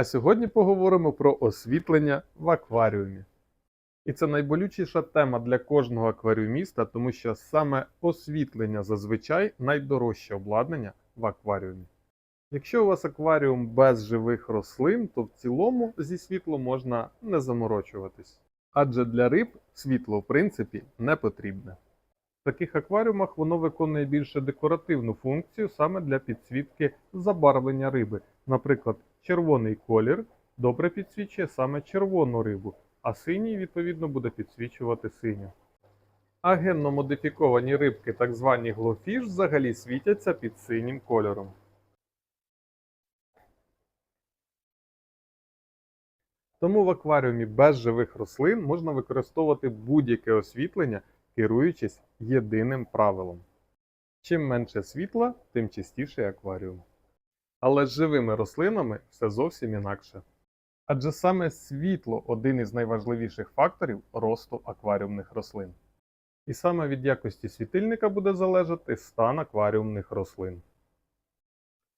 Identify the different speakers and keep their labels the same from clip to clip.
Speaker 1: А сьогодні поговоримо про освітлення в акваріумі. І це найболючіша тема для кожного акваріуміста, тому що саме освітлення зазвичай найдорожче обладнання в акваріумі. Якщо у вас акваріум без живих рослин, то в цілому зі світлом можна не заморочуватись. Адже для риб світло в принципі не потрібне. Таких акваріумах воно виконує більше декоративну функцію саме для підсвітки забарвлення риби. Наприклад, червоний колір добре підсвічує саме червону рибу, а синій, відповідно, буде підсвічувати синю. А генно модифіковані рибки, так звані глофіш, взагалі світяться під синім кольором. Тому в акваріумі без живих рослин можна використовувати будь-яке освітлення, керуючись єдиним правилом. Чим менше світла, тим чистіший акваріум. Але з живими рослинами все зовсім інакше. Адже саме світло один із найважливіших факторів росту акваріумних рослин. І саме від якості світильника буде залежати стан акваріумних рослин.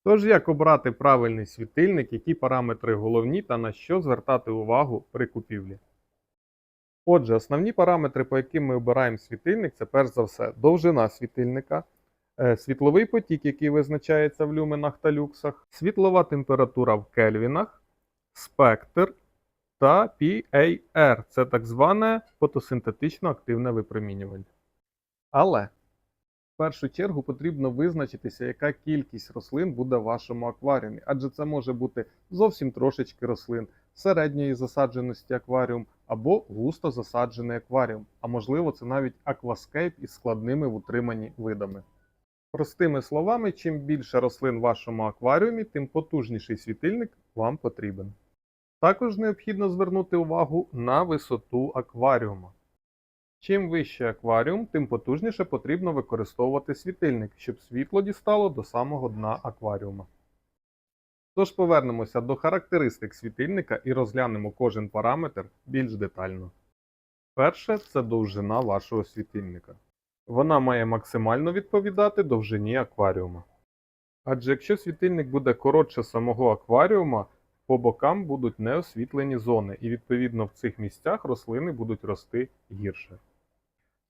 Speaker 1: Тож, як обрати правильний світильник, які параметри головні та на що звертати увагу при купівлі? Отже, основні параметри, по яким ми обираємо світильник, це перш за все довжина світильника, е, світловий потік, який визначається в люменах та люксах, світлова температура в кельвінах, спектр та PAR це так зване фотосинтетично активне випромінювання. Але в першу чергу потрібно визначитися, яка кількість рослин буде в вашому акваріумі, адже це може бути зовсім трошечки рослин, середньої засадженості акваріум або густо засаджений акваріум, а можливо це навіть акваскейп із складними в утриманні видами. Простими словами, чим більше рослин в вашому акваріумі, тим потужніший світильник вам потрібен. Також необхідно звернути увагу на висоту акваріума. Чим вищий акваріум, тим потужніше потрібно використовувати світильник, щоб світло дістало до самого дна акваріума. Тож повернемося до характеристик світильника і розглянемо кожен параметр більш детально. Перше це довжина вашого світильника. Вона має максимально відповідати довжині акваріума. Адже якщо світильник буде коротше самого акваріума, по бокам будуть неосвітлені зони, і відповідно в цих місцях рослини будуть рости гірше.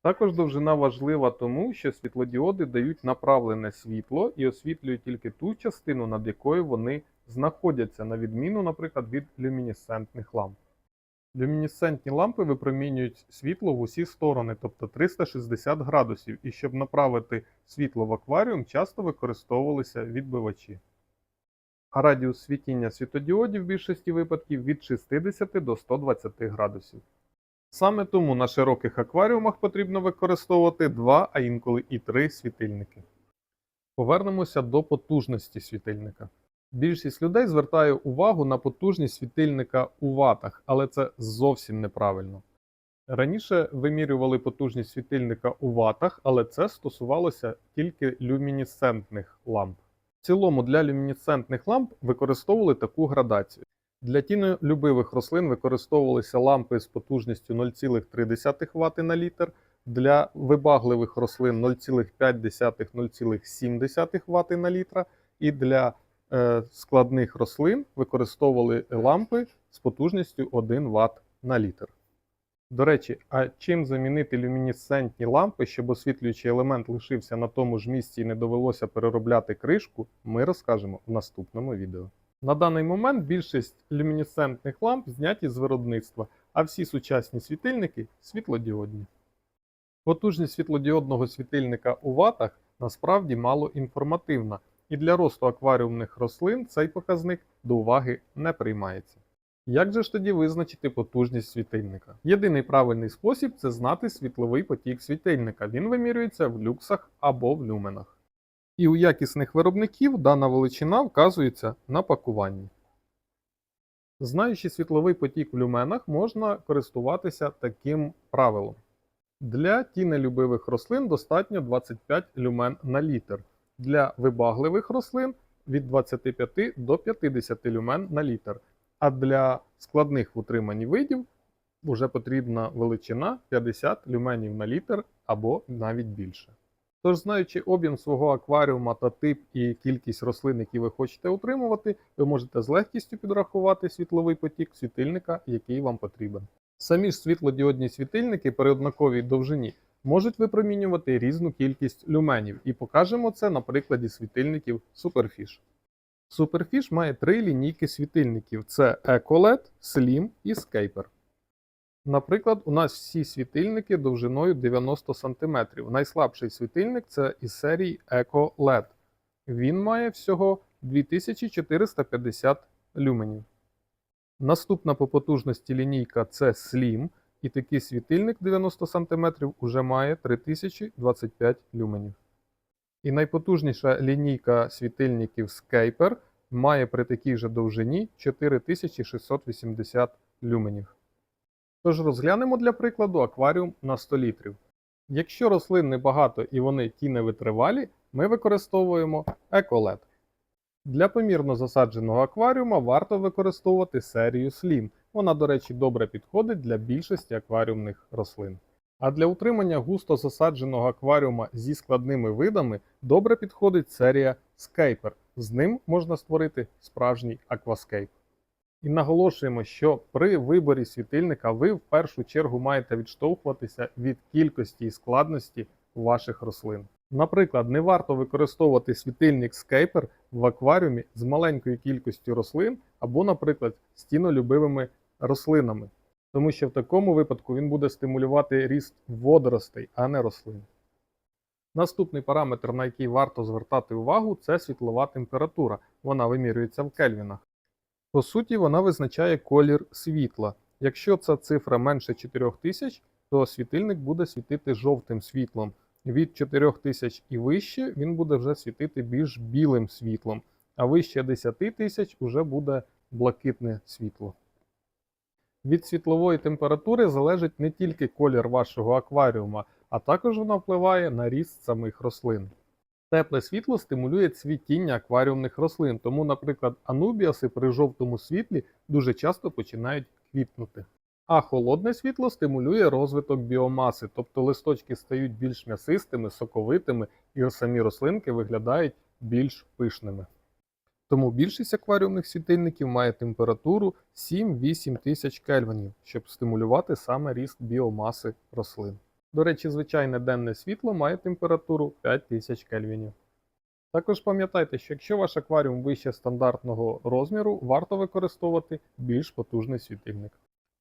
Speaker 1: Також довжина важлива тому, що світлодіоди дають направлене світло і освітлюють тільки ту частину, над якою вони знаходяться, на відміну, наприклад, від люмінесцентних ламп. Люмінесцентні лампи випромінюють світло в усі сторони, тобто 360 градусів, і щоб направити світло в акваріум, часто використовувалися відбивачі. А радіус світіння світодіодів в більшості випадків від 60 до 120 градусів. Саме тому на широких акваріумах потрібно використовувати два, а інколи і три світильники. Повернемося до потужності світильника. Більшість людей звертає увагу на потужність світильника у ватах, але це зовсім неправильно. Раніше вимірювали потужність світильника у ватах, але це стосувалося тільки люмінесцентних ламп. В цілому для люмінесцентних ламп використовували таку градацію. Для тінолюбивих рослин використовувалися лампи з потужністю 0,3 Вт на літр, для вибагливих рослин 0,5-0,7 Вт на літр, і для складних рослин використовували лампи з потужністю 1 Вт на літр. До речі, а чим замінити люмінесцентні лампи, щоб освітлюючий елемент лишився на тому ж місці і не довелося переробляти кришку, ми розкажемо в наступному відео. На даний момент більшість люмінесцентних ламп зняті з виробництва, а всі сучасні світильники світлодіодні. Потужність світлодіодного світильника у ватах насправді мало інформативна, і для росту акваріумних рослин цей показник до уваги не приймається. Як же ж тоді визначити потужність світильника? Єдиний правильний спосіб це знати світловий потік світильника. Він вимірюється в люксах або в люменах. І у якісних виробників дана величина вказується на пакуванні. Знаючи світловий потік в люменах, можна користуватися таким правилом. Для тінелюбивих рослин достатньо 25 люмен на літр. Для вибагливих рослин від 25 до 50 люмен на літр. А для складних в утриманні видів вже потрібна величина 50 люменів на літр або навіть більше. Тож, знаючи об'єм свого акваріума та тип і кількість рослин, які ви хочете утримувати, ви можете з легкістю підрахувати світловий потік світильника, який вам потрібен. Самі ж світлодіодні світильники при однаковій довжині можуть випромінювати різну кількість люменів, і покажемо це на прикладі світильників Superfish. Superfish має три лінійки світильників: це EcoLED, Slim і Scaper. Наприклад, у нас всі світильники довжиною 90 см. Найслабший світильник це із серії Eco LED. Він має всього 2450 люменів. Наступна по потужності лінійка це Slim, і такий світильник 90 см уже має 3025 люменів. І найпотужніша лінійка світильників Scaper має при такій же довжині 4680 люменів. Тож розглянемо для прикладу акваріум на 100 літрів. Якщо рослин небагато і вони тіневитривалі, ми використовуємо EcoLED. Для помірно засадженого акваріума варто використовувати серію Slim. Вона, до речі, добре підходить для більшості акваріумних рослин. А для утримання густо засадженого акваріума зі складними видами добре підходить серія Scaper. З ним можна створити справжній акваскейп. І наголошуємо, що при виборі світильника ви в першу чергу маєте відштовхуватися від кількості і складності ваших рослин. Наприклад, не варто використовувати світильник Scaper в акваріумі з маленькою кількістю рослин або, наприклад, стінолюбивими рослинами, тому що в такому випадку він буде стимулювати ріст водоростей, а не рослин. Наступний параметр, на який варто звертати увагу, це світлова температура. Вона вимірюється в кельвінах. По суті, вона визначає колір світла. Якщо ця цифра менше 4000, то світильник буде світити жовтим світлом. Від 4000 і вище він буде вже світити більш білим світлом, а вище 10 тисяч вже буде блакитне світло. Від світлової температури залежить не тільки колір вашого акваріума, а також вона впливає на ріст самих рослин. Тепле світло стимулює цвітіння акваріумних рослин, тому, наприклад, анубіаси при жовтому світлі дуже часто починають квітнути. А холодне світло стимулює розвиток біомаси, тобто листочки стають більш м'ясистими, соковитими і самі рослинки виглядають більш пишними. Тому більшість акваріумних світильників має температуру 7-8 тисяч кельвінів, щоб стимулювати саме ріст біомаси рослин. До речі, звичайне денне світло має температуру 5000 кельвінів. Також пам'ятайте, що якщо ваш акваріум вище стандартного розміру, варто використовувати більш потужний світильник.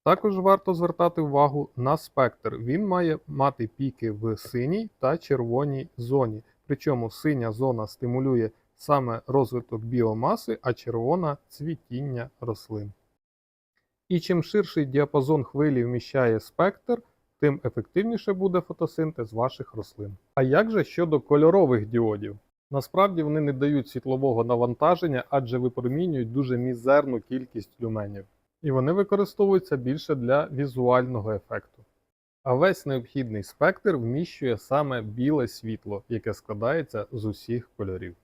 Speaker 1: Також варто звертати увагу на спектр. Він має мати піки в синій та червоній зоні. Причому синя зона стимулює саме розвиток біомаси, а червона цвітіння рослин. І чим ширший діапазон хвилі вміщає спектр, тим ефективніше буде фотосинтез ваших рослин. А як же щодо кольорових діодів? Насправді вони не дають світлового навантаження, адже випромінюють дуже мізерну кількість люменів. І вони використовуються більше для візуального ефекту. А весь необхідний спектр вміщує саме біле світло, яке складається з усіх кольорів.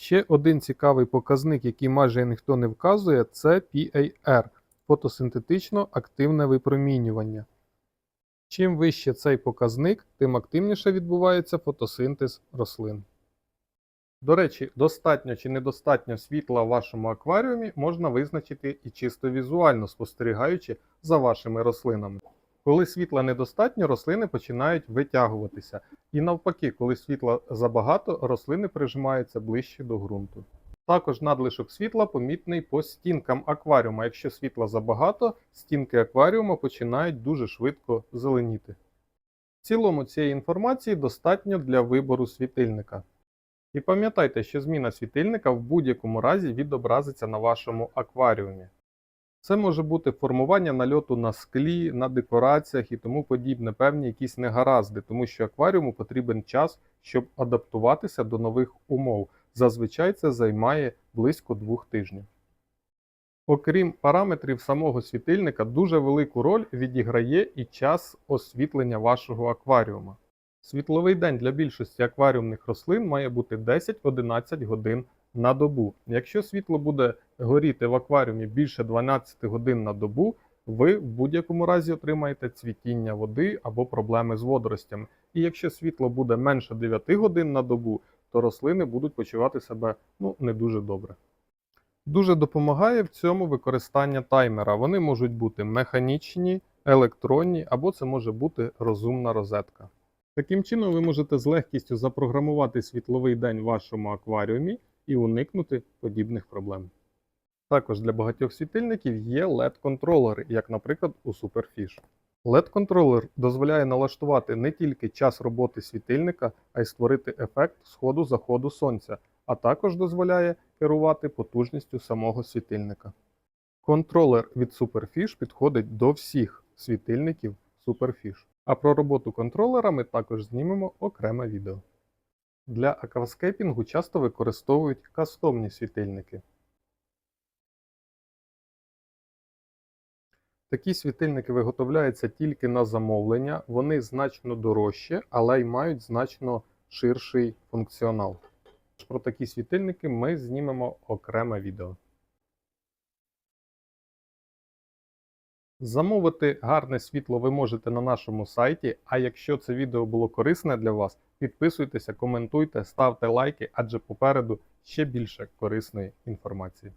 Speaker 1: Ще один цікавий показник, який майже ніхто не вказує, це PAR фотосинтетично активне випромінювання. Чим вище цей показник, тим активніше відбувається фотосинтез рослин. До речі, достатньо чи недостатньо світла в вашому акваріумі можна визначити і чисто візуально спостерігаючи за вашими рослинами. Коли світла недостатньо, рослини починають витягуватися. І навпаки, коли світла забагато, рослини прижимаються ближче до ґрунту. Також надлишок світла помітний по стінкам акваріума. Якщо світла забагато, стінки акваріума починають дуже швидко зеленіти. В цілому цієї інформації достатньо для вибору світильника. І пам'ятайте, що зміна світильника в будь-якому разі відобразиться на вашому акваріумі. Це може бути формування нальоту на склі, на декораціях і тому подібне, певні якісь негаразди, тому що акваріуму потрібен час, щоб адаптуватися до нових умов. Зазвичай це займає близько двох тижнів. Окрім параметрів самого світильника, дуже велику роль відіграє і час освітлення вашого акваріума. Світловий день для більшості акваріумних рослин має бути 10-11 годин на добу. Якщо світло буде горіти в акваріумі більше 12 годин на добу, ви в будь-якому разі отримаєте цвітіння води або проблеми з водоростями. І якщо світло буде менше 9 годин на добу, то рослини будуть почувати себе ну, не дуже добре. Дуже допомагає в цьому використання таймера. Вони можуть бути механічні, електронні або це може бути розумна розетка. Таким чином, ви можете з легкістю запрограмувати світловий день в вашому акваріумі і уникнути подібних проблем. Також для багатьох світильників є LED-контролери, як, наприклад, у Superfish. LED-контролер дозволяє налаштувати не тільки час роботи світильника, а й створити ефект сходу-заходу сонця, а також дозволяє керувати потужністю самого світильника. Контролер від Superfish підходить до всіх світильників Superfish. А про роботу контролера ми також знімемо окреме відео. Для акваскейпінгу часто використовують кастомні світильники. Такі світильники виготовляються тільки на замовлення, вони значно дорожчі, але й мають значно ширший функціонал. Про такі світильники ми знімемо окреме відео. Замовити гарне світло ви можете на нашому сайті. А якщо це відео було корисне для вас, підписуйтеся, коментуйте, ставте лайки, адже попереду ще більше корисної інформації.